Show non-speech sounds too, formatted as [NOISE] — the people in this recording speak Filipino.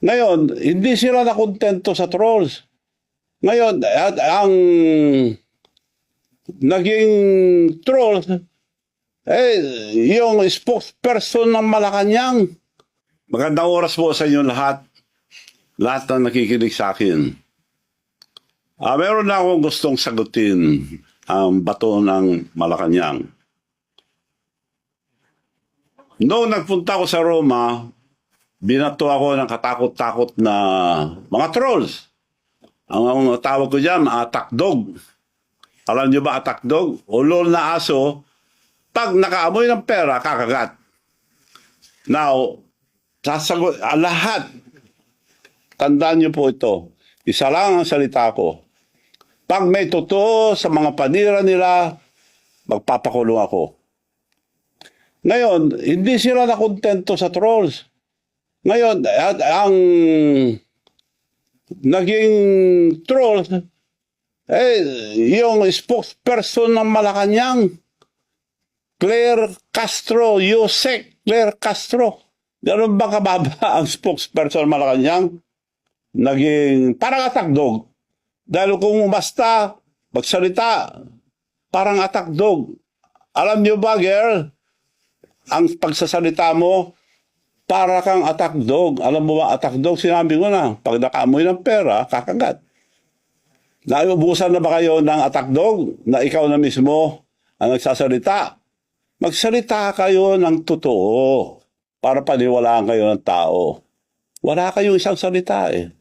Ngayon, hindi sila nakontento sa trolls. Ngayon, at ang naging trolls, eh, yung spokesperson ng Malacanang. Magandang oras po sa inyo lahat. Lahat na nakikinig sa akin. Ah, meron na akong gustong sagutin ang bato ng Malacanang. Noong nagpunta ako sa Roma, binato ako ng katakot-takot na mga trolls. Ang, ang tawag ko dyan, attack dog. Alam niyo ba attack dog? Ulol na aso, pag nakaamoy ng pera, kakagat. Now, sasagot, ah, lahat, tandaan niyo po ito, isa lang ang salita ko. Pag may totoo sa mga panira nila, magpapakulong ako. Ngayon, hindi sila nakontento sa trolls. Ngayon, at ang naging trolls, eh, yung spokesperson ng Malacanang, Claire Castro, Yusek Claire Castro. Ganun ba kababa [LAUGHS] ang spokesperson ng Malacanang? Naging parang attack dog. Dahil kung basta magsalita, parang attack dog. Alam niyo ba, girl, ang pagsasalita mo, para kang attack dog. Alam mo ba, attack dog, sinabi ko na, pag nakaamoy ng pera, kakagat. Naubusan na ba kayo ng attack dog na ikaw na mismo ang nagsasalita? Magsalita kayo ng totoo para paniwalaan kayo ng tao. Wala kayong isang salita eh.